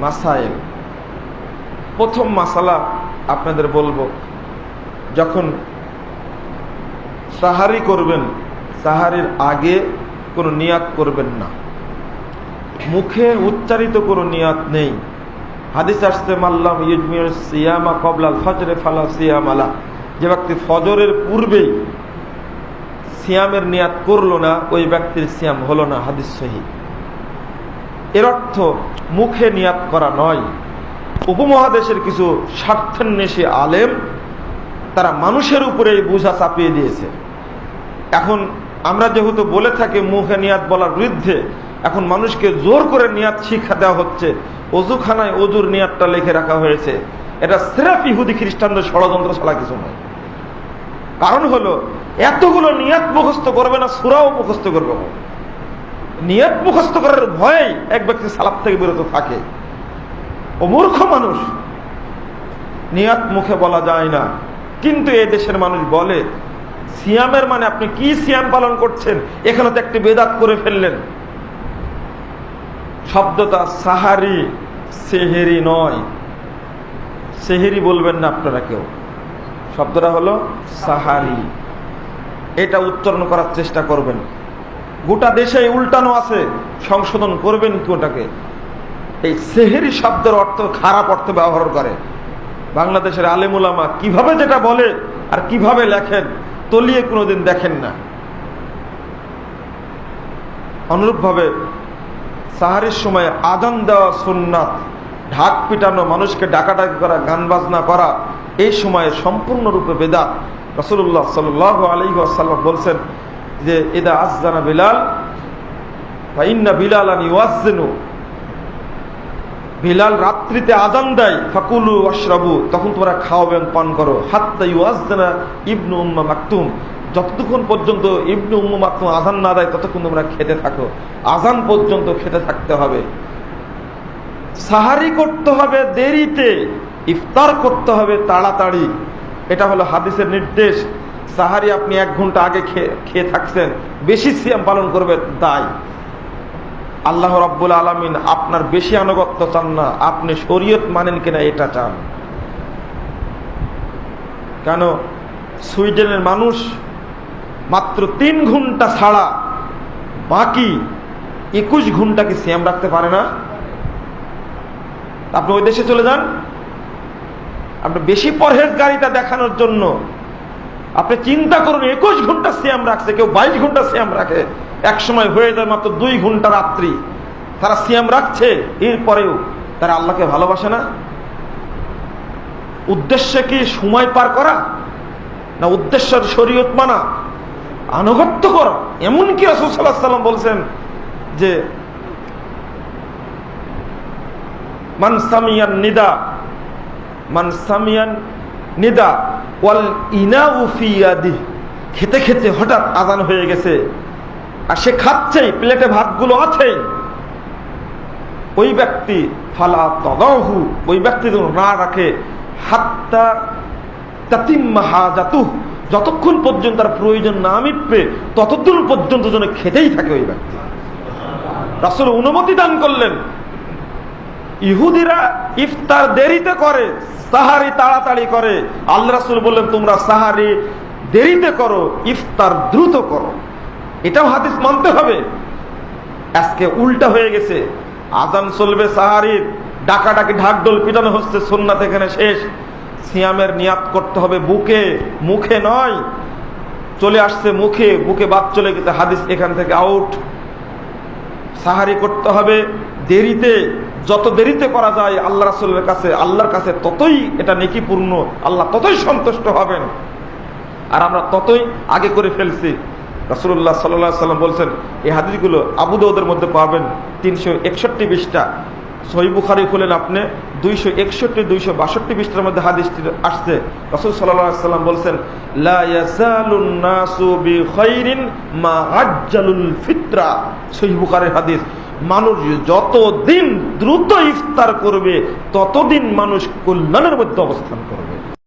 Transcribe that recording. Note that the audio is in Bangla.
মাসাইল। প্রথম মাসালা আপনাদের বলব, যখন সাহারি করবেন, সাহারির আগে কোনো নিয়াত করবেন না। মুখে উচ্চারিত কোনো নিয়াত নেই। হাদিস আসতে মাল্লাম ইউজমির সিয়ামা কবলাল ফজরে ফালা সিয়াম আলা যে ব্যক্তি ফজরের পূর্বেই সিয়ামের নিয়াত করল না, ওই ব্যক্তির সিয়াম হলো না, হাদিস সহি। এর অর্থ মুখে নিয়াত করা নয়। উপমহাদেশের কিছু স্বার্থান্বেষী আলেম তারা মানুষের উপরে এই বোঝা চাপিয়ে দিয়েছে। এখন আমরা যেহেতু বলে থাকি মুখে নিয়াত বলার বিরুদ্ধে, এখন মানুষকে জোর করে নিয়াত শিক্ষা দেওয়া হচ্ছে। অজুখানায় অজুর নিয়াতটা লিখে রাখা হয়েছে। এটা সেরাফ ইহুদি খ্রিস্টানদের ষড়যন্ত্র ছাড়া কিছু নয়। কারণ হলো, এতগুলো নিয়াত মুখস্থ করবে না, সুরাও মুখস্থ করবে। নিয়াত মুখস্থ করার ভয়েই এক ব্যক্তি সালাপ থেকে বিরত থাকে। ও মূর্খ মানুষ, নিয়ত মুখে বলা যায় না। কিন্তু এ দেশের মানুষ বলে, সিয়ামের মানে আপনি কি সিয়াম পালন করছেন? এখানে তো একটি বেদাত করে ফেললেন। শব্দটা সাহারি, সেহেরি নয়। সেহেরি বলবেন না আপনারা কেউ। শব্দটা হলো সাহারি। এটা উচ্চারণ করার চেষ্টা করবেন। গোটা দেশে উল্টানো আছে। সংশোধন করবেন কি ওটাকে? এই সেহেরি শব্দের অর্থ খারাপ অর্থ ব্যবহার করে। বাংলাদেশের আলেমুলামা কীভাবে যেটা বলে আর কীভাবে লেখেন, তলিয়ে কোনোদিন দেখেন না। অনুরূপভাবে সাহারির সময় আদান দেওয়া সুন্নাত, ঢাক পিটানো, মানুষকে ডাকাডাকি করা, গান বাজনা করা, এই সময়ে সম্পূর্ণরূপে বেদাত। রসুল্লাহ সাল আলী আসাল্লাম বলছেন যে এদা আজানা বিলাল বা ইন্না বিলাল আনি ওয়াজেনু বিলাল রাত্রিতে আজান দেয়, ফাকুলু অশ্রাবু তখন তোমরা খাওয়াবেন পান করো। হাত্তা ইউআজদানা ইবনু উম্মা মাকতুম। যতক্ষণ পর্যন্ত ইবনু উম্মা মাকতুম আজান না দেয়, ততক্ষণ তোমরা খেতে থাকো। আজান পর্যন্ত খেতে থাকতে হবে। সাহারি করতে হবে দেরিতে, ইফতার করতে হবে তাড়াতাড়ি। এটা হলো হাদিসের নির্দেশ। সাহারি আপনি এক ঘণ্টা আগে খেয়ে থাকছেন, বেশি সিয়াম পালন করবে তাই। আল্লাহ রব্বুল আলমিন আপনার বেশি আনুগত্য চান না, আপনি শরীয়ত মানেন কিনা এটা চান। কেন? সুইডেনের মানুষ মাত্র তিন ঘণ্টা ছাড়া বাকি একুশ ঘণ্টা কি সিয়াম রাখতে পারে না। আপনি ওই দেশে চলে যান। আপনি বেশি পরহেজগারিটা দেখানোর জন্য আপনি চিন্তা করুন, একুশ ঘণ্টা সিয়াম রাখছে, কেউ বাইশ ঘণ্টা সিয়াম রাখে। এক সময় হয়ে যায় মাত্র দুই ঘণ্টা রাত্রি। তারা সিয়াম রাখছে, এরপরেও তারা আল্লাহকে ভালোবাসে না। উদ্দেশ্য কি সময় পার করা? না উদ্দেশ্য শরীয়ত মানা? আনুগত্য করা? এমনকি রসুল্লাহ সাল্লাম বলছেন যে মানসামিয়ান নিদা মানসামিয়ান নিদা খেতে খেতে হঠাৎ আজান হয়ে গেছে। আর সে খাচ্ছেই প্লেটে ভাতগুলো আছেই ওই ব্যক্তি, ফালা তদাহু, ওই ব্যক্তি যেন না রাখে। হাত্তা যতক্ষণ পর্যন্ত তার প্রয়োজন না মিটবে, ততদূর পর্যন্ত যেন খেতেই থাকে ওই ব্যক্তি। রাসুল অনুমতি দান করলেন। ইহুদিরা ইফতার দেরিতে করে, সাহারি তাড়াতাড়ি করে। আল্লাহ রাসুল বললেন, তোমরা সাহারি দেরিতে করো, ইফতার দ্রুত করো। এটাও হাদিস মানতে হবে। আজকে উল্টা হয়ে গেছে। আজান চলবে সাহারির, ডাকাডাকি ঢাকডোল পিটানো হচ্ছে সোননাথ এখানে শেষ। সিয়ামের নিয়াত করতে হবে বুকে, মুখে নয়। চলে আসছে মুখে, বুকে বাদ চলে গেছে, হাদিস এখান থেকে আউট। সাহারি করতে হবে দেরিতে, যত দেরিতে করা যায় আল্লাহ রাসুলের কাছে, আল্লাহর কাছে ততই এটা নেকিপূর্ণ, আল্লাহ ততই সন্তুষ্ট হবেন। আর আমরা ততই আগে করে ফেলছি। রাসুল্লাহ সাল্লাহ সাল্লাম বলছেন, এই হাদিসগুলো আবুদৌদের মধ্যে পাবেন, তিনশো একষট্টি বিশটা সহি বুখারি খুলেন আপনি দুইশো একষট্টি, দুইশো বাষট্টি বিশটার মধ্যে হাদিসটি আসছে। রসুল সাল্লাম বলছেন মা ফিতরা। হাদিস, মানুষ যতদিন দ্রুত ইফতার করবে, ততদিন মানুষ কল্যাণের মধ্যে অবস্থান করবে।